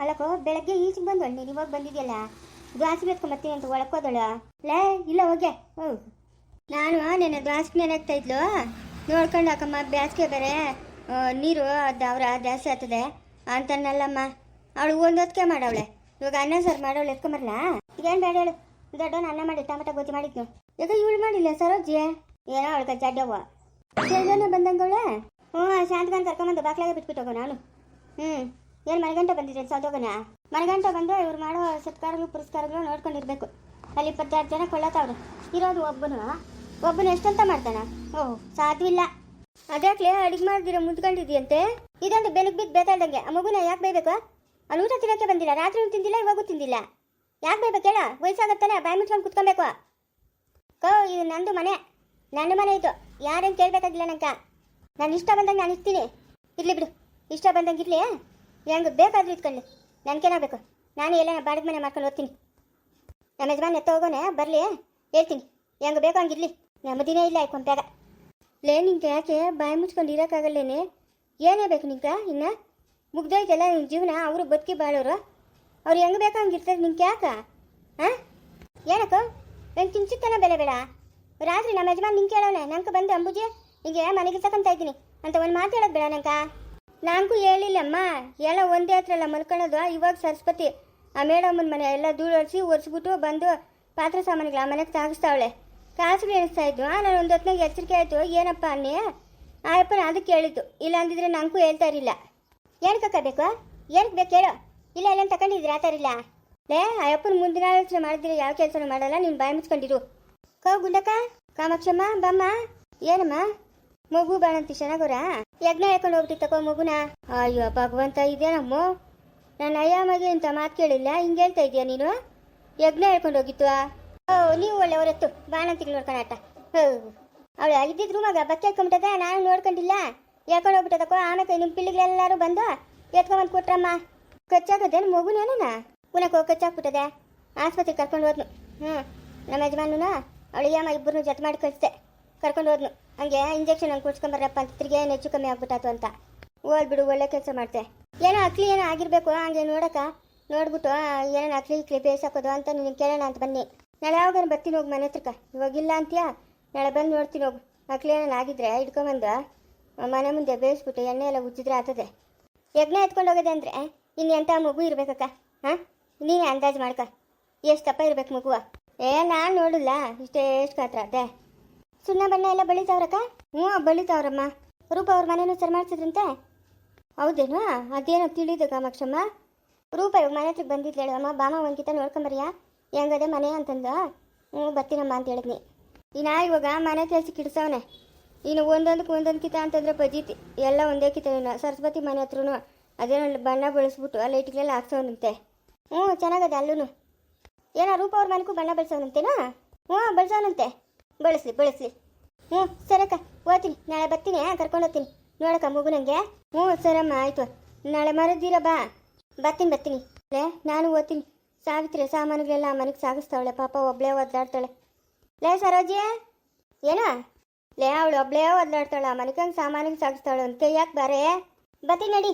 ಅಲ್ಲಕ್ಕೋ ಬೆಳಗ್ಗೆ ಈಚೆಗೆ ಬಂದವಳು ನೀನು ಇವಾಗ ಬಂದಿದೆಯಲ್ಲ? ದ್ವಾಸಿ ಮತ್ತೆ ಅಂತ ಒಳಕೋದಳು? ಲೇ, ಇಲ್ಲ ಹೋಗೆ ಹ್ಞೂ. ನಾನು ನೆನ್ನೆ ದ್ವಾಸಕ್ಕೆ ನೆನಾಗ್ತಾ ಇದ್ಲು. ನೋಡ್ಕೊಂಡು ಅಕ್ಕಮ್ಮ ಬ್ಯಾಸಿಗೆ ಬೇರೆ. ನೀರು ಅದು ಅವ್ರ ಜಾಸ್ತಿ ಆಗ್ತದೆ. ಅಂತನಲ್ಲಮ್ಮ. ಅವಳು ಒಂದು ಹೊತ್ತಿಗೆ ಮಾಡವಳೆ. ಇವಾಗ ಅನ್ನ ಸರ್ ಮಾಡವಳು ಎತ್ಕೊಂಬರ್ಲಾ ಈಗೇನು ಬೇಡ ಹೇಳು. ದೊಡ್ಡ ಅನ್ನ ಮಾಡಿ, ಟಮಟ ಗೊತ್ತಿ ಮಾಡಿದ್ನು ಈಗ ಇವಳು ಮಾಡಿಲ್ಲ ಸರೋಜಿ ಏನೋ ಅವಳಿಗೆ ಜಡ್ಡವ್ವ ಸೇದನೆ ಬಂದಂಗವಳೆ? ಹ್ಞೂ ಶಾಂತಗಂತ ಕರ್ಕೊಂಬಂದು ಬಿಟ್ಬಿಟ್ಟು ಹೋಗೋ ನಾನು. ಹ್ಞೂ. ಏನು ಮನೆಗಂಟೆ ಬಂದಿದ್ದೆ ಸೌದೋಗನ ಮನೆಗಂಟೆ ಬಂದು ಇವ್ರು ಮಾಡೋ ಸತ್ಕಾರಗಳು, ಪುರಸ್ಕಾರಗಳು ನೋಡ್ಕೊಂಡಿರ್ಬೇಕು. ಅಲ್ಲಿ ಇಪ್ಪತ್ತಾರು ಜನ ಕೊಳ್ಳತ್ತವ್ರು ಇರೋದು ಒಬ್ಬನು ಒಬ್ಬನು ಎಷ್ಟಂತ ಮಾಡ್ತಾನ? ಓಹ್ ಸಾಧ್ಯವಿಲ್ಲ ಅದಾಗ್ಲೇ ಅಡಿಗೆ ಮಾಡಿದಿರೋ ಮುಂದ್ಕೊಂಡಿದ್ಯಂತೆ ಇದೊಂದು ಬೆಳಗ್ಗೆ ಬಿದ್ದು ಬೇತಾಡ್ದಂಗೆ ಆ ಮಗುನ ಯಾಕೆ ಬೈಬೇಕು ಅಲ್ಲಿ ಊಟ ತಿನ್ನೋಕ್ಕೆ ಬಂದಿಲ್ಲ, ರಾತ್ರಿ ತಿಂದಿಲ್ಲ, ಇವಾಗೂ ತಿಂದಿಲ್ಲ. ಯಾಕೆ ಬೈಬೇಕು ಹೇಳ, ವಯಸ್ಸಾಗತ್ತಾನೆ, ಬಾಯಿ ಮುಚ್ಕೊಂಡು ಕುತ್ಕೊಬೇಕು. ಕೋ, ಇದು ನಂದು ಮನೆ. ನನ್ನ ಮನೆ ಇದು. ಯಾರೇನು ಕೇಳಬೇಕಾಗಿಲ್ಲ ನಂಕ ನಾನು ಇಷ್ಟ ಬಂದಂಗೆ ನಾನು ಇರ್ತೀನಿ. ಇರ್ಲಿ ಬಿಡು. ಇಷ್ಟ ಬಂದಂಗೆ ಇರ್ಲಿ ಹೆಂಗೆ ಬೇಕಾದ್ರೂ ಇಟ್ಕೊಳ್ಳಿ. ನನಗೇನಾಗಬೇಕು? ನಾನು ಎಲ್ಲ ಬಾಡಿಗೆ ಮನೆ ಮಾಡ್ಕೊಂಡು ಓದ್ತೀನಿ ನಮ್ಮ ಯಜಮಾನ್ ಎತ್ತ ಹೋಗೋಣ ಬರಲಿ, ಹೇಳ್ತೀನಿ. ಹೆಂಗೆ ಬೇಕೋ ಹಂಗಿರ್ಲಿ ನೆಮ್ಮದಿನೇ ಇಲ್ಲ ಕೊಂಪ್ಯಾಗ. ಲೇ, ನಿಂಗೆ ಯಾಕೆ ಬಾಯಿ ಮುಚ್ಕೊಂಡು ಇರೋಕ್ಕಾಗಲ್ಲೇನೆ? ಏನೇ ಬೇಕು ನಿಂಗೆ ಇನ್ನು? ಮುಗ್ದೋಯ್ತಲ್ಲ ನಿನ್ನ ಜೀವನ, ಅವರು ಬದುಕಿ ಬಾಳೋರು. ಅವ್ರು ಹೆಂಗೆ ಬೇಕೋ ಹಂಗೆ ಇರ್ತಾರೆ, ನಿಂಗೆ ಯಾಕ? ಹಾಂ ಏನಕ್ಕ? ನಂಗೆ ಕಿಂಚಿತ್ತನ ಬೆಲೆ ಬೇಡ. ರಾತ್ರಿ ನಮ್ಮ ಯಜಮಾನ್ ನಿಂಗೆ ಕೇಳೋಣ ನಂಗೆ ಬಂದು ಅಂಬುಜಿ. ನಿಂಗೆ ಮನೆಗೆ ಇರ್ತಕ್ಕಂತ ಇದ್ದೀನಿ. ಅಂತ ಒಂದು ಮಾತು ಹೇಳೋದು ಬೇಡ ನಂಕ ನಂಗೂ ಹೇಳಿಲ್ಲಮ್ಮ. ಎಲ್ಲ ಒಂದೇ ಹತ್ರ ಎಲ್ಲ ಮಲ್ಕೊಳ್ಳೋದು ಇವಾಗ ಸರಸ್ವತಿ, ಆ ಮೇಡಮ್ಮನ ಮನೆ ಎಲ್ಲ ಹೊಡ್ಸಿ ಒರೆಸ್ಬಿಟ್ಟು ಬಂದು ಪಾತ್ರೆ ಸಾಮಾನುಗಳು ಆ ಮನೆಗೆ ತಾಗಿಸ್ತಾವಳೆ ಕಾಸುಗಳು ಎಣಿಸ್ತಾ ಇದ್ದು ನಾನು ಒಂದು ಹೊತ್ತಿನಾಗ ಎಚ್ಚರಿಕೆ ಆಯಿತು. ಏನಪ್ಪ ಅನ್ನಿ? ಆ ಅಪ್ಪನ ಅದಕ್ಕೆ ಹೇಳಿದ್ದು. ಇಲ್ಲ ಅಂದಿದ್ರೆ ನಂಗೂ ಹೇಳ್ತಾ ಇರಲಿಲ್ಲ. ಏನಕ್ಕೆ ಬೇಕು? ಏನಕ್ಕೆ ಬೇಕು ಹೇಳು. ಇಲ್ಲ ಎಲ್ಲ ತಗೊಂಡಿದ್ರೆ ಆ ಥರ ಇಲ್ಲ. ಲೇ, ಆ ಅಪ್ಪನ ಮುಂದಿನ ಆಲೋಚನೆ ಮಾಡಿದ್ರೆ ಯಾವ ಕೆಲಸನೂ ಮಾಡಲ್ಲ. ನೀನು ಬಾಯಿ ಮುಚ್ಕೊಂಡಿರು. ಕೋ ಗುಂಡಕ್ಕ ಕಾಮಾಕ್ಷಮ್ಮ, ಬಮ್ಮ. ಏನಮ್ಮ? ಮಗು ಬಾಣಂತಿ ಚೆನ್ನಾಗೋರ ಯಜ್ಞ ಹಾಕೊಂಡು ಹೋಗ್ಬಿಟ್ಟು ತಗೋ ಮಗುನ. ಅಯ್ಯೋ, ಭಗವಂತ ಇದೇನಮ್ಮ ನನ್ನ ಅಯ್ಯ ಮಗೆ ಅಂತ ಮಾತು ಕೇಳಿಲ್ಲ, ಹಿಂಗೆ ಹೇಳ್ತಾ ಇದೀಯ ನೀನು? ಯಜ್ಞ ಹೇಳ್ಕೊಂಡು ಹೋಗಿತ್ತು ಓ, ನೀವು ಒಳ್ಳೆಯವರೆತ್ತು ಬಾಣಂತಿಗೆ ಆಟ. ಹೋ. ಅವಳು ಇದ್ದಿದ್ ಮಗ ಬಕ್ಕೆ ಹಾಕೊಂಡ್ಬಿಟ್ಟದ ನಾನು ನೋಡ್ಕೊಂಡಿಲ್ಲ. ಹೇಳ್ಕೊಂಡು ಹೋಗ್ಬಿಟ್ಟದಕ್ಕೋ ಆಮೇಲೆ ನಿಮ್ಮ ಪಿಳ್ಳಿಗಳೆಲ್ಲರೂ ಬಂದು ಎತ್ಕೊಂಬಂದು ಕೊಟ್ರಮ್ಮ. ಕಚ್ಚಾಗದೇನು ಮಗುನೇನ ಪುನಃ ಕಚ್ಚಾಕ್ಬಿಟ್ಟದೆ ಆಸ್ಪತ್ರೆಗೆ ಕರ್ಕೊಂಡು ಹೋದ್ನು. ಹ್ಞೂ ನಮ್ಮ ಯಜಮಾನ ಅವಳು ಅಮ್ಮ ಇಬ್ಬರನ್ನು ಜೊತೆ ಮಾಡಿ ಕಳಿಸ್ದೆ. ಕರ್ಕೊಂಡು ಹೋದ್ನು. ಹಂಗೆ ಇಂಜೆಕ್ಷನ್ ಹಂಗೆ ಕುಡ್ಸ್ಕೊಂಬರಪ್ಪ ಅಂತ ತಿರ್ಗಿ ಏನು ಹೆಚ್ಚು ಕಮ್ಮಿ ಆಗ್ಬಿಟ್ಟಾತು ಅಂತ. ಬಿಡು, ಒಳ್ಳೆ ಕೆಲಸ ಮಾಡ್ತೆ. ಏನೋ ಅಕ್ಲಿ ಏನೋ ಆಗಿರ್ಬೇಕು, ಹಂಗೆ ನೋಡಕ್ಕ ನೋಡ್ಬಿಟ್ಟು ಏನೋ ಅಕ್ಲಿ ಇಕ್ಲಿ ಬೇಯಿಸಾಕೋದು ಅಂತ ನಿನಗೆ ಕೇಳೋಣ ಅಂತ ಬನ್ನಿ. ನಾಳೆ ಯಾವಾಗ ಬರ್ತೀನಿ ಹೋಗಿ ಮನೆ ಹತ್ರಕ್ಕ. ಇವಾಗಿಲ್ಲ ಅಂತೀಯಾ? ನಾಳೆ ಬಂದು ನೋಡ್ತೀನಿ ಹೋಗು. ಅಕ್ಲಿ ಏನೋ ಆಗಿದ್ರೆ ಇಟ್ಕೊಂಬಂದು ಮನೆ ಮುಂದೆ ಬೇಯಿಸ್ಬಿಟ್ಟು ಎಣ್ಣೆ ಎಲ್ಲ ಉಜ್ಜಿದ್ರೆ ಆಗ್ತದೆ ಯಜ್ಞ ಎತ್ಕೊಂಡು ಹೋಗೋದೆ ಅಂದರೆ ಇನ್ನು ಎಂಥ ಮಗು ಇರಬೇಕಕ್ಕ? ಹಾಂ ನೀನೇ ಅಂದಾಜು ಮಾಡ್ಕ. ಎಷ್ಟಪ್ಪ ಇರ್ಬೇಕು ಮಗುವ? ಏ, ನಾನು ನೋಡಿಲ್ಲ, ಇಷ್ಟೇ, ಎಷ್ಟು ಗಾತ್ರ ಅದೇ. ಸುಣ್ಣ ಬಣ್ಣ ಎಲ್ಲ ಬಳಿತಾವ್ರಕ್ಕ? ಹ್ಞೂ ಬಳಿತಾವ್ರಮ್ಮ. ರೂಪ ಅವ್ರ ಮನೇನು ಸರಿ ಮಾಡ್ಸಿದ್ರಂತೆ? ಹೌದೇನು? ಅದೇನೋ ತಿಳಿದು ಕಾಮಾಕ್ಷಮ್ಮ ರೂಪ ಇವಾಗ ಮನೆ ಹತ್ರ ಬಂದಿದ್ದು ಹೇಳಮ್ಮ ಬಾಮ ಒಂದ್ಕಿತ ನೋಡ್ಕೊಂಬರಿಯಾ? ಹೆಂಗದೆ ಮನೆ ಅಂತಂದ? ಹ್ಞೂ, ಬರ್ತೀನಮ್ಮ ಅಂತ ಹೇಳಿದ್ನಿ. ಇನ್ನ ಇವಾಗ ಮನೆ ಕೆಲಸ ಕಿಡ್ಸವನೆ. ಇನ್ನು ಒಂದೊಂದಕ್ಕೆ ಒಂದೊಂದು ಕಿತ ಅಂತಂದ್ರೆ ಬಜೀತಿ ಎಲ್ಲ ಒಂದೇ ಕಿತ ಸರಸ್ವತಿ ಮನೆ ಹತ್ರನು ಅದೇನೋ ಬಣ್ಣ ಬಳಸ್ಬಿಟ್ಟು ಆ ಲೈಟ್ಗಳೆಲ್ಲ ಹಾಕ್ಸವನಂತೆ. ಹ್ಞೂ, ಚೆನ್ನಾಗದೆ ಅಲ್ಲೂ ಏನೋ ರೂಪ ಅವ್ರ ಮನೆಗೂ ಬಣ್ಣ ಬಳಸವನಂತೇನಾ? ಹ್ಞೂ, ಬಳಸವನಂತೆ. ಬಳಸ್ಲಿ ಬಳಸ್ಲಿ. ಹ್ಞೂ ಸರಕ್ಕ ಓದ್ತೀನಿ ನಾಳೆ ಬರ್ತೀನಿ ಕರ್ಕೊಂಡು ಹೋಗ್ತೀನಿ. ನೋಡಕ್ಕ, ಮಗು ನನಗೆ ಹ್ಞೂ, ಸರಮ್ಮ, ಆಯಿತು. ನಾಳೆ ಮರದಿರ ಬಾ. ಬರ್ತೀನಿ ಬರ್ತೀನಿ. ಲೇ, ನಾನು ಓದ್ತೀನಿ. ಸಾವಿತ್ರಿ, ಸಾಮಾನುಗಳೆಲ್ಲ ಮನೆಗೆ ಸಾಗಿಸ್ತಾವಳೆ. ಪಾಪ ಒಬ್ಳೇ ಒದ್ದಾಡ್ತಾಳೆ ಲೇ, ಸರೋಜಿ. ಏನೋ? ಲೇ, ಅವಳು ಒಬ್ಳೇ ಒದ್ದಾಡ್ತಾಳೆ ಆ ಹಂಗೆ ಸಾಮಾನಿಗೆ ಸಾಗಿಸ್ತಾವಳು ಅಂತ ಯಾಕೆ ಬಾರೇ. ಬರ್ತೀನಿ, ನಡಿ.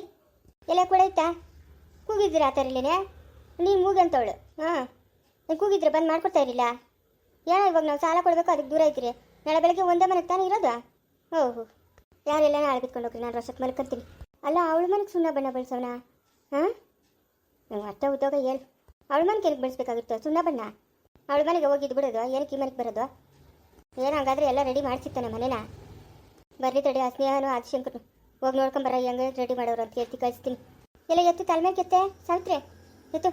ಎಲ್ಲ ಕೂಡ ಆಯ್ತಾ? ಕೂಗಿದ್ರೆ ಆ ಥರ ಇಲ್ಲೇನೆ ನೀನು ಮೂಗಂತವಳು. ಹಾಂ. ಕೂಗಿದ್ರೆ ಬಂದು ಮಾಡ್ಕೊಡ್ತಾ ಇರಲಿಲ್ಲ? ಏನೋ ಇವಾಗ ನಾವು ಸಾಲ ಕೊಡಬೇಕು, ಅದಕ್ಕೆ ದೂರ ಐತಿರಿ ನಾಳೆ ಬೆಳಗ್ಗೆ ಒಂದೇ ಮನೆಗೆ ತಾನೇ ಇರೋದು? ಓಹೋ. ಯಾರೆಲ್ಲ ನಾಳೆ ಬಿತ್ಕೊಂಡು ಹೋಗ್ರಿ, ನಾನು ರಸಕ್ಕೆ ಮಲ್ಕೊಂತೀನಿ. ಅಲ್ಲ, ಅವಳ ಮನೆಗೆ ಸುಣ್ಣ ಬಣ್ಣ ಬಳಸೋಣ ಹಾಂ? ಅರ್ಥ ಉದ್ಯೋಗ ಏನು? ಅವಳ ಮನೆಗೆ ಏನಕ್ಕೆ ಬೆಳೆಸ್ಬೇಕಾಗಿತ್ತು? ಸುಣ್ಣ ಬಣ್ಣ? ಅವಳ ಮನೆಗೆ ಹೋಗಿದ್ದು ಬಿಡೋದು ಏನಕ್ಕೆ ಈ ಮನೆಗೆ ಬರೋದು? ಏನು, ಹಂಗಾದ್ರೆ ಎಲ್ಲ ರೆಡಿ ಮಾಡಿಸಿತ್ತಾನೆ ಮನೇನ? ಬರ್ರಿ ತಡಿ, ಆ ಸ್ನೇಹನು ಆದಿಶಂಕರ್ನು. ಹೋಗಿ ನೋಡ್ಕೊಂಬರ ಹೆಂಗೆ ರೆಡಿ ಮಾಡೋರು ಅಂತ ಎತ್ತಿ ಕಳಿಸ್ತೀನಿ. ಎಲ್ಲ ಎತ್ತು ತಲೆಮೇಲೆ ಕೆತ್ತೆ ಸಾವಿತ್ರಿ, ಎತ್ತು.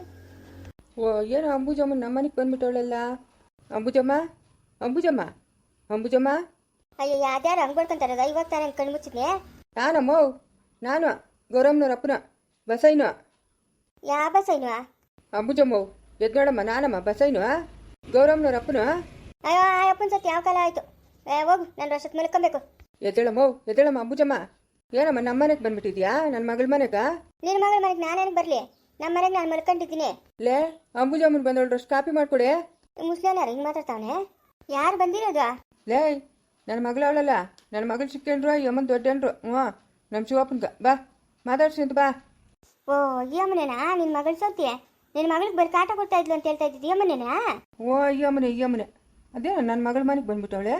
ಓ, ಏನು ಅಂಬುಜಮ್ಮ ನಮ್ಮ ಮನೆಗೆ ಬಂದ್ಬಿಟ್ಟವಳೆಲ್ಲ? ಅಂಬುಜಮ್ಮ ಅಂಬುಜಮ್ಮ ಅಂಬುಜಮ್ಮ. ಅಯ್ಯೋ ಯಾವ್ದಾರು ಹಂಗೆ ಬಡ್ಕೊಂತಾರದ ಇವಾಗ ತಾನೇ ಕಣ್ಣು ಮುಚ್ಚಿದ್ನೆ? ನಾನಮ್ಮ ನಾನು ಗೌರಮ್ಮನವ್ರ ಅಪ್ಪನ ಬಸೈನು ಯಾವ ಬಸೈನು ಅಂಬುಜಮ್ಮ ಎದ್ನೋಡಮ್ಮ ನಾನಮ್ಮ ಬಸೈನು ಗೌರಮ್ಮನವ್ರ ಅಪ್ಪನ. ಅಯ್ಯೋ ಆ ಅಪ್ಪನ ಸತಿ ಯಾವ ಕಾಲ ಆಯಿತು? ಏ ಹೋಗು ನಾನು ವರ್ಷಕ್ಕೆ ಮಲ್ಕೊಬೇಕು. ಎದ್ದೇಳಮ್ಮ ಎದ್ದೇಳಮ್ಮ ಅಂಬುಜಮ್ಮ. ಏನಮ್ಮ ನಮ್ಮ ಮನೆಗೆ ಬಂದ್ಬಿಟ್ಟಿದ್ಯಾ? ನನ್ನ ಮಗಳ ಮನೆಗ? ನಿನ್ನ ಮಗಳ ಮನೆಗೆ ನಾನೇನು ಬರಲಿ? ನಮ್ಮ ಮನೆಗೆ ನಾನು ಮಲ್ಕೊಂಡಿದ್ದೀನಿ. ಲೇ ಅಂಬುಜಮ್ಮನ ಬಂದವಳ್ರಷ್ಟು ಕಾಪಿ ಮಾಡ್ಕೊಡೆ. ಮುಸ್ಲಿಮ್ಯಾರು ಹಿಂಗೆ ಮಾತಾಡ್ತಾವನೆ? ಯಾರು ಬಂದಿರೋದು? ಲೇ ನನ್ನ ಮಗಳು ಅವಳಲ್ಲ. ನನ್ನ ಮಗಳು ಚಿಕ್ಕಂಡ್ರು ಈ ದೊಡ್ಡನ್ರು. ಹ್ಞೂ ನಮ್ಮ ಶಿವಪ್ಪನ್ಗ. ಬಾ ಮಾತಾಡ್ಸಿಂತ ಬಾ. ಓ ಈ ಅಮ್ಮನೇನಾ? ನಿನ್ನ ಮಗಳು ಸೌತಿ ನಿನ್ನ ಮಗಳಿಗೆ ಬರೀ ಕಾಟ ಕೊಡ್ತಾ ಇದ್ಲು ಅಂತ ಹೇಳ್ತಾ ಇದ್ದಿದ್ದು ಓ ಅಮ್ಮನೆ ಈ ಅದೇ ನನ್ನ ಮಗಳ ಮನೆಗೆ ಬಂದ್ಬಿಟ್ಟವಳೆ?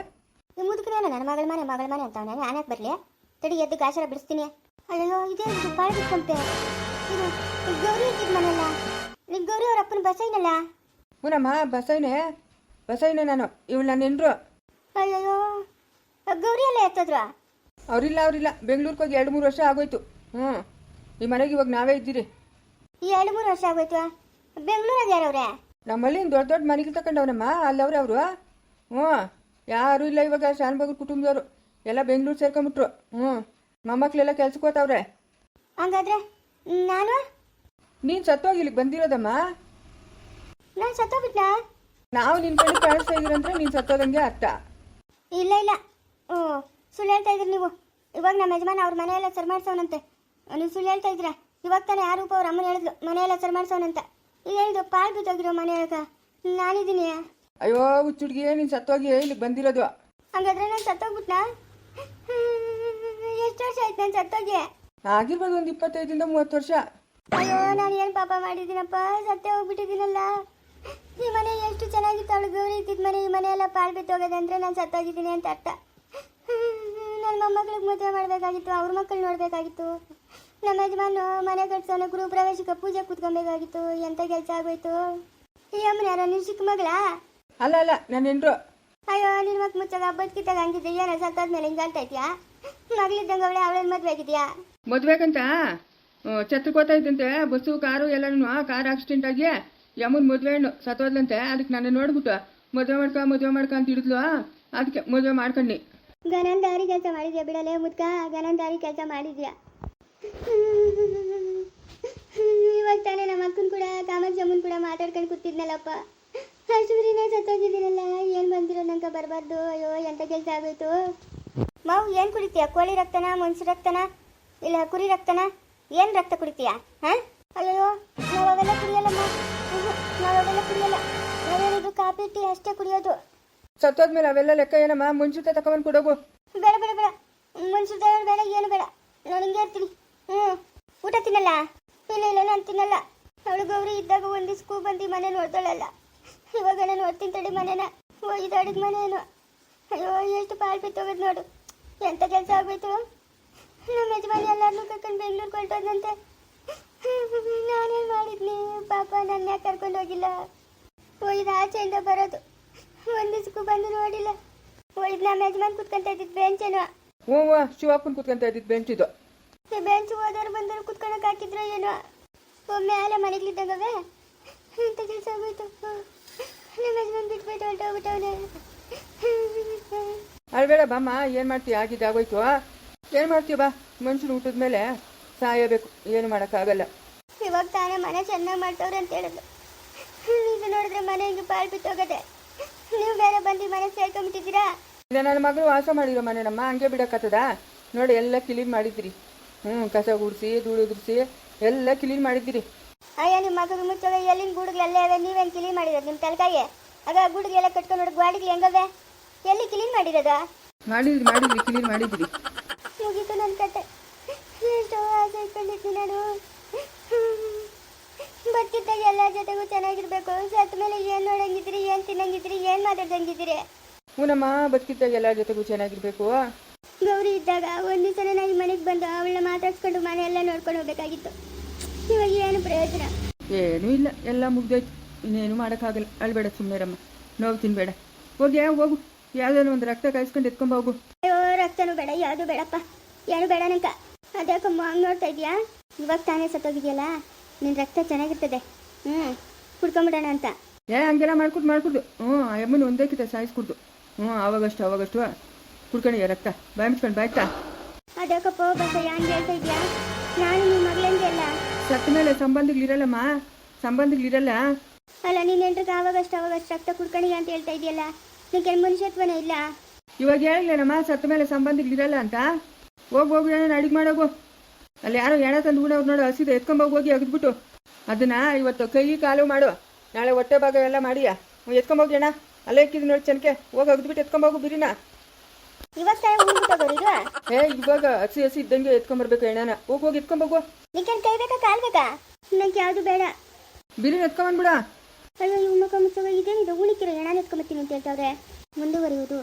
ಈ ಮುದುಕನೇನ ನನ್ನ ಮಗಳ ಮನೆ ಮಗಳ ಮನೆ ಅಂತವನೇ. ನಾನ್ಯಾಕೆ ಬರಲಿ? ತಡಿ ಎದ್ದು ಗಾಸರ ಬಿಡಿಸ್ತೀನಿ. ಅಯ್ಯೋ ಇದೇ ಬಿಟ್ಕೊಂತೆ ಇದು ಗೌರಿ ಇದ್ದಿದ್ದು ಮನೆಯಲ್ಲ. ನಿಮ್ಮ ಗೌರಿ ಅವ್ರ ಅಪ್ಪನ ಬಸೈನಲ್ಲ ಹೂನಮ್ಮ ಬಸವನೆ ಬಸವನೇ ನಾನು ಇವಳು ನನ್ನ ಹೆಂಡ್ರು ಆ ಗೌರಿ ಎಲ್ಲ ಎತ್ತದ್ರ? ಅವರಿಲ್ಲ ಅವ್ರಿಲ್ಲ ಬೆಂಗಳೂರಿಗೆ ಹೋಗಿ ಎರಡು ಮೂರು ವರ್ಷ ಆಗೋಯ್ತು. ಹ್ಞೂ ಈ ಮನೆಗೆ ಇವಾಗ ನಾವೇ ಇದ್ದೀರಿ. ಎರಡು ಮೂರು ವರ್ಷ ಆಗೋಯ್ತು? ಬೆಂಗಳೂರಾಗ ಯಾರವ್ರೆ? ನಮ್ಮಲ್ಲಿ ದೊಡ್ಡ ದೊಡ್ಡ ಮನೆಗೆ ತಗೊಂಡವ್ರಮ್ಮ ಅಲ್ಲವ್ರೆ ಅವರು. ಹ್ಞೂ ಯಾರೂ ಇಲ್ಲ ಇವಾಗ ಶಾನ್ಬಾಗು ಕುಟುಂಬದವರು. ಎಲ್ಲ ಬೆಂಗಳೂರು ಸೇರ್ಕೊಂಬಿಟ್ರು. ಹ್ಞೂ ಮೊಮ್ಮಕ್ಳೆಲ್ಲ ಕೆಲ್ಸಕ್ಕೆ ಹೋತವ್ರೆ ಹಂಗಾದ್ರೆ ನಾನು? ನೀನು ಸತ್ತೋಗಿ ಇಲ್ಲಿಗೆ ಬಂದಿರೋದಮ್ಮ. ನಾನು ಸತ್ತೋಗ್ಬಿಟ್ನಾ ನಾವು ನಿನ್ ಕಡೆ ಕಾಣಿಸ್ತಾ ಇದೀರಂದ್ರೆ ನೀನ್ ಸತ್ತೋದಂಗೆ ಅರ್ಥ. ಇಲ್ಲ ಇಲ್ಲ. ಓ ಸುಳ್ಳು ಹೇಳ್ತಾ ಇದ್ರಿ ನೀವು. ಇವಾಗ ನಮ್ಮ ಯಜಮಾನ ಅವ್ರ ಮನೆಯೆಲ್ಲ ಸರ್ ಮಾಡ್ಸೋನಂತೆ. ನೀವು ಸುಳ್ಳು ಹೇಳ್ತಾ ಇದ್ದೀರಾ? ಇವಾಗ ತಾನೇ ಯಾರು ಅವ್ರ ಅಮ್ಮನ ಹೇಳಿದ್ಲು. ಮನೆಯೆಲ್ಲ ಸರ್ ಮಾಡ್ಸವನಂತ ಈಗ ಹೇಳಿದ್ರು ಪಾಳ್ ಬಿದ್ದೋಗಿರೋ ಮನೆ ಒಳಗ ನಾನಿದ್ದೀನಿ. ಅಯ್ಯೋ ಹುಚ್ಚುಡ್ಗಿ ನೀನು ಸತ್ತೋಗಿ ಇಲ್ಲಿಗೆ ಬಂದಿರೋದು. ಹಂಗಾದ್ರೆ ನಾನು ಸತ್ತೋಗ್ಬಿಟ್ನಾ ಎಷ್ಟು ವರ್ಷ ಆಯ್ತು ನಾನು ಸತ್ತೋಗಿ? ಆಗಿರ್ಬೋದು ಒಂದು ಇಪ್ಪತ್ತೈದಿಂದ ಮೂವತ್ತು ವರ್ಷ. ಅಯ್ಯೋ ನಾನು ಏನು ಪಾಪ ಮಾಡಿದ್ದೀನಪ್ಪ? ಸತ್ತೇ ಹೋಗ್ಬಿಟ್ಟಿದ್ದೀನಲ್ಲ. ಈ ಮನೆ ಎಷ್ಟು ಚೆನ್ನಾಗಿತ್ತು ಅವಳು ಗೌರಿ ಇದ್ದಿದ್ದ ಮನೆ ಈ ಮನೆ ಎಲ್ಲ ಪಾಲ್ ಹೋಗೋದು ಅಂದರೆ ನಾನು ಸತ್ತೋಗಿದ್ದೀನಿ ಅಂತ ಅರ್ಥ. ನನ್ನ ಮೊಮ್ಮಕ್ಳಿಗೆ ಮದುವೆ ಮಾಡಬೇಕಾಗಿತ್ತು ಅವ್ರ ಮಕ್ಕಳು ನೋಡಬೇಕಾಗಿತ್ತು. ನಮ್ಮ ಯಜಮಾನು ಮನೆ ಕಟ್ಸೋನು ಗುರು ಪ್ರವೇಶಕ್ಕೆ ಪೂಜೆ ಕೂತ್ಕೊಬೇಕಾಗಿತ್ತು ಎಂತ ಕೆಲಸ ಆಗೋಯ್ತು? ಈ ಅಮ್ಮನ ಯಾರೋ ನಿನ್ ಚಿಕ್ಕ ಮಗಳ? ಅಲ್ಲ ಅಲ್ಲ ನನ್ನ ಹೆಂಡ್ರು. ಅಯ್ಯೋ ನಿನ್ನ ಮಕ್ಕ ಮುಚ್ಚಾಗ ಬದುಕಿದ್ದಾಗ ಹಂಗಿದ್ದೆ ಏನೋ ಸತ್ತಾದ್ಮೇಲೆ ಹಿಂಗೆ ಅಂತ ಇದೆಯಾ? ಮಗಳಿದ್ದಂಗೆ ಅವಳೆ ಅವಳೇನು ಮದುವೆ ಆಗಿದೆಯಾ? ಮದ್ವೆಗಂತ? ಛತ್ರಕ್ಕೆ ಹೋಗ್ತಾ ಇದ್ದಂತೆ ಬಸ್ಸು ಕಾರು ಎಲ್ಲನೂ ಕಾರ್ ಆಕ್ಸಿಡೆಂಟ್ ಆಗಿ ಯಮನ್ ಮದುವೆ ಹೆಣ್ಣು ಸತ್ತೋದ್ಲಂತೆ ಅದಕ್ಕೆ ನಾನು ನೋಡ್ಬಿಟ್ಟು ಮದುವೆ ಮಾಡ್ಕ ಮದುವೆ ಮಾಡ್ಕ ಅಂತ ಹಿಡಿದ್ಲು. ಅದಕ್ಕೆ ಮದುವೆ ಮಾಡ್ಕೊಂಡಿ. ಗನಂದಾರಿ ದಾರಿ ಕೆಲಸ ಮಾಡಿದ್ಯಾ ಬಿಡಲೇ ಮುದ್ಕ? ಗನಂದಾರಿ ದಾರಿ ಕೆಲಸ ಮಾಡಿದ್ಯಾ? ಇವಾಗ ತಾನೇ ನಮ್ಮ ಅಕ್ಕನ ಕೂಡ ಕಾಮಾಕ್ಷಮ್ಮನ್ ಕೂಡ ಮಾತಾಡ್ಕೊಂಡು ಕೂತಿದ್ನಲ್ಲಪ್ಪ. ಅಷ್ಟುಗ್ರಿನೇ ಸತ್ತೋಗಿದ್ದೀನಲ್ಲ, ಏನು ಬಂದಿರೋ ನಂಗೆ ಬರಬಾರ್ದು. ಅಯ್ಯೋ ಎಂಥ ಕೆಲಸ ಆಗೋಯ್ತು? ಮಾವು, ಏನು ಕುಡಿತೀಯ? ಕೋಳಿ ರಕ್ತನ ಮನುಷ್ಯ ರಕ್ತನ? ಇಲ್ಲ, ಕುರಿ ರಕ್ತನ? ಏನು ರಕ್ತ ಕುಡಿತೀಯ? ಹಾಂ? ಅಯ್ಯೋ ನಾವು ಅವೆಲ್ಲ ಕುಡಿಯಲ್ಲಮ್ಮ. ಹ್ಞೂ ನಾವು ಅವೆಲ್ಲ ಕುಡಿಯಲ್ಲ ನಾವೇನಿದ್ರು ಕಾಫಿ ಟೀ ಅಷ್ಟೇ ಕುಡಿಯೋದು. ಸತ್ತೋದ್ಮೇಲೆ ಅವೆಲ್ಲ ಲೆಕ್ಕ ಏನಮ್ಮ? ಮುಂಚಿತ ತಕೊಂಡ್ ಕುಡೋಗು. ಬೇಡ ಬೇಡ ಬೇಡ. ಮನ್ಸು ದೇವ್ರು ಬೇಡ ಏನು ಬೇಡ. ನಾನು ಹಿಂಗೆ ಇರ್ತೀನಿ. ಹ್ಞೂ ಊಟ ತಿನ್ನಲ್ಲ? ಇಲ್ಲ ಇಲ್ಲ ನಾನು ತಿನ್ನಲ್ಲ. ಅವಳು ಗೌರಿ ಇದ್ದಾಗ ಒಂದು ಸ್ಕೂ ಬಂದು ಮನೆ ನೋಡ್ತಾಳಲ್ಲ ಇವಾಗ ನಾನು ನೋಡ್ತೀನಿ ತಡಿ ಮನೆನ. ಇದು ಅಡುಗೆ ಮನೇನು. ಅಯ್ಯೋ ಎಷ್ಟು ಪಾಲ್ ಬಿತ್ತೋಗೋದು ನೋಡು. ಎಂಥ ಕೆಲಸ ಆಗೋಯ್ತು ನಮ್ಮ ಯಜಮಾನಿ ಎಲ್ಲರನ್ನೂ ಕರ್ಕೊಂಡು ಬೆಂಗ್ಳೂರು ಹೊರಟೋದಂತೆ ನಾನೇನು ಮಾಡಿದ್ನಿ ಪಾಪ ನನ್ನ ಯಾಕೆ ಕರ್ಕೊಂಡು ಹೋಗಿಲ್ಲ? ಹೋಗಿದ ಆಚೆಯಿಂದ ಬರೋದು. ಒಂದ್ ದಿವ್ಸಕ್ಕೂ ಬಂದು ನೋಡಿಲ್ಲ. ಹೋಗಿದ್ ನಮ್ಮ ಯಜಮಾನ್ ಕುತ್ಕೊಂತ ಇದ್ದಿದ್ದು ಬೆಂಚ್ ಹ್ಞೂ ಶಿವಪ್ಪನ್ ಇದ್ದಿದ್ ಇದ್ದಿದ್ದು ಬೆಂಚ್ ಇದು ಬೆಂಚ್ ಹೋದವ್ರು ಬಂದವ್ರು ಕುತ್ಕೊಳಕ್ ಹಾಕಿದ್ರು ಏನೋ? ಒಮ್ಮೆ ಆಲೆ ಮನೆಗ್ಲಿದ್ದಂಗವೆ? ಇಂಥ ಕೆಲಸ ಆಗೋಯ್ತು. ನಮ್ಮ ಯಜಮಾನ್ ಬಿಟ್ಬಿಟ್ಟು ಹೊರಟೋಗ್ಬಿಟ್ಟವನೆ. ಅಳ್ಬೇಡ ಬಾಮ್ಮ ಏನು ಮಾಡ್ತೀಯ ಆಗಿದ್ದಾಗೋಯ್ತು. ಏನು ಮಾಡ್ತೀಯ ಬಾ. ಮನುಷ್ಯರು ಊಟದ ಮೇಲೆ ಸಾಯಬೇಕು ಏನು ಮಾಡೋಕ್ಕಾಗಲ್ಲ. ಇವಾಗ ತಾನೇ ಮನೆ ಚೆನ್ನಾಗಿ ಮಾಡ್ತವ್ರೆ ಅಂತ ಹೇಳಿದ್ರು. ಇದು ನೋಡಿದ್ರೆ ಮನೆ ಹಿಂಗೆ ಪಾಲ್ ಬಿತ್ತೋಗದೆ ನೀವು ಬೇರೆ ಬಂದು ಮನೆ ಸೇರ್ಕೊಂಬಿಟ್ಟಿದ್ದೀರಾ ಇಲ್ಲ ನನ್ನ ಮಗಳು ವಾಸ ಮಾಡಿರೋ ಮನೆ ನಮ್ಮ ಹಂಗೆ ಬಿಡಕ್ಕತ್ತದ ನೋಡಿ ಎಲ್ಲ ಕ್ಲೀನ್ ಮಾಡಿದ್ರಿ ಹ್ಞೂ ಕಸ ಗುಡಿಸಿ ಧೂಳು ಉದುರಿಸಿ ಎಲ್ಲ ಕ್ಲೀನ್ ಮಾಡಿದ್ದೀರಿ. ಅಯ್ಯ ನಿಮ್ಮ ಮಗಗೆ ಮುಚ್ಚವೆ ಎಲ್ಲಿನ ಗೂಡುಗಳೆಲ್ಲ ಅವೆ ನೀವೇನು ಕ್ಲೀನ್ ಮಾಡಿರೋದು ನಿಮ್ಮ ತಲೆಕಾಯಿ? ಆಗ ಗೂಡುಗೆಲ್ಲ ಕಟ್ಕೊಂಡು ನೋಡಿ ಗ್ವಾಡಿಗೆ ಹೆಂಗವೆ? ಎಲ್ಲಿ ಕ್ಲೀನ್ ಮಾಡಿರೋದಾ? ಮಾಡಿದ್ರಿ ಮಾಡಿದ್ರಿ ಕ್ಲೀನ್ ಮಾಡಿದ್ರಿ. ಮುಗೀತು ನನ್ನ ಕತೆ. ಎಷ್ಟೋ ಆಸೆ ಇಟ್ಕೊಂಡಿದ್ನಿ ನಾನು ಬದುಕಿದ್ದಾಗ ಎಲ್ಲ ಜೊತೆಗೂ ಚೆನ್ನಾಗಿರ್ಬೇಕು. ಸತ್ತ ಮೇಲೆ ಏನು ನೋಡಂಗಿದ್ರಿ ಏನು ತಿನ್ನಂಗಿದ್ರಿ ಏನು ಮಾತಾಡ್ದಂಗಿದ್ರಿ ಹ್ಞೂನಮ್ಮ ಬದುಕಿದ್ದಾಗ ಎಲ್ಲರ ಜೊತೆಗೂ ಚೆನ್ನಾಗಿರ್ಬೇಕು. ಗೌರಿ ಇದ್ದಾಗ ಒಂದು ಸಲ ನಾನು ಈ ಮನೆಗೆ ಬಂದು ಅವಳನ್ನ ಮಾತಾಡ್ಸ್ಕೊಂಡು ಮನೆಯೆಲ್ಲ ಎಲ್ಲ ನೋಡ್ಕೊಂಡು ಹೋಗ್ಬೇಕಾಗಿತ್ತು. ಇವಾಗ ಏನು ಪ್ರಯೋಜನ? ಏನೂ ಇಲ್ಲ ಎಲ್ಲ ಮುಗ್ದೋಯ್ತು. ಇನ್ನೇನು ಮಾಡೋಕ್ಕಾಗಲ್ಲ. ಅಳ್ಬೇಡ ಸುಮ್ಮನೆ ರಮ್ಮ ನೋವು ತಿನ್ಬೇಡ. ಹೋಗಿ ಹೋಗು. ಯಾವುದಾದ್ರು ಒಂದು ರಕ್ತ ಕಾಯಿಸ್ಕೊಂಡು ಎತ್ಕೊಂಡ್ ಹೋಗು. ಅಯ್ಯೋ ರಕ್ತನೂ ಬೇಡ ಯಾವುದು ಬೇಡಪ್ಪ. ಏನು ಬೇಡ ನಂಕ ಅದ್ಯಾಕಮ್ಮ ಹಂಗೆ ನೋಡ್ತಾ ಇದೆಯಾ? ಇವಾಗ ತಾನೇ ಸತ್ತೋಗಿದೆಯಲ್ಲ? ನಿನ್ ರಕ್ತ ಚೆನ್ನಾಗಿರ್ತದೆ. ಹ್ಞೂ ಕುಡ್ಕೊಂಬಿಡೋಣ ಅಂತ. ಏ ಹಂಗೆಲ್ಲ ಮಾಡ್ಕೊಟ್ ಮಾಡ್ಕೊಡು. ಹ್ಞೂ ಆ ಅಮ್ಮನ ಒಂದೇ ಕಿತ ಸಾಯಿಸ್ಕೊಡ್ದು. ಹ್ಞೂ ಆವಾಗಷ್ಟು ಅವಾಗಷ್ಟು ಕುಡ್ಕೊಂಡಿಯ ರಕ್ತ. ಬಾಯ್ ಮುಚ್ಕೊಂಡು ಬಾಯ್ತಾ? ಅದ್ಯಾಕಪ್ಪ ಬಸಯ್ಯ ಹಂಗೆ ಹೇಳ್ತಾ ಇದೆಯಾ? ನಾನು ನಿಮ್ಮ ಮಗಳಂಗೆ ಅಲ್ಲ. ಸತ್ತ ಮೇಲೆ ಸಂಬಂಧಗಳಿರಲ್ಲಮ್ಮ ಸಂಬಂಧಗಳಿರಲ್ಲ ಅಲ್ಲ ನೀನು ಎಂಟ್ರಿಗೆ ಆವಾಗಷ್ಟು ಆವಾಗಷ್ಟು. ರಕ್ತ ಕುಡ್ಕೊಂಡಿಯ ಅಂತ ಹೇಳ್ತಾ ಇದೆಯಲ್ಲ? ನಿನಗೆ ಮನುಷ್ಯತ್ವನೇ ಇಲ್ಲ? ಇವಾಗ ಹೇಳಿಲ್ಲೇನಮ್ಮ ಸತ್ತ ಮೇಲೆ ಸಂಬಂಧಗಳಿರಲ್ಲ ಅಂತ? ಹೋಗಿ ಹೋಗಿ ಅಣ್ಣ ಅಡಿಗೆ ಮಾಡೋಗು ಅಲ್ಲಿ ಯಾರೋ ಎಣ ತಂದು ಬಿಡೋರು ನೋಡು ಹಸಿದು ಎತ್ಕೊಂಬೋಗಿ ಹೋಗಿ ಅಗದ್ಬಿಟ್ಟು. ಅದನ್ನ ಇವತ್ತು ಕೈ ಕಾಲು ಮಾಡು. ನಾಳೆ ಹೊಟ್ಟೆ ಭಾಗ ಎಲ್ಲ ಮಾಡಿಯ? ಎತ್ಕೊಂಬೋಗಿ ಅಣ್ಣ ಅಲ್ಲೇ ಇಕ್ಕಿದ್ ನೋಡಿ ಚನಕೆ. ಹೋಗಿ ಅಗದ್ಬಿಟ್ಟು ಎತ್ಕೊಂಬೋಗು ಬಿರಿನ. ಏ ಇವಾಗ ಹಸಿ ಹಸಿ ಇದ್ದಂಗೆ ಎತ್ಕೊಂಬರ್ಬೇಕು ಎಣ್ಣನ ಹೋಗಿ ಹೋಗಿ ಎತ್ಕೊಂಬೋಗು ನಿಂಗೇನು ಕೈ ಬೇಕಾ ಕಾಲ್ ಬೇಕಾ? ನಂಗೆ ಯಾವುದು ಬೇಡ. ಬಿರಿನ ಎತ್ಕೊಂಬಂದ್ಬಿಡ ಅಯ್ಯೋ ಇವ್ ಮುಖ ಇದೆ ಇದೇನಿದೆ? ಉಳಿಕಿರೋ ಎಣ ಎತ್ಕೊಂಬತ್ತೀನಿ ಅಂತ ಹೇಳ್ತಾವ್ರೆ. ಮುಂದುವರಿಯುವುದು.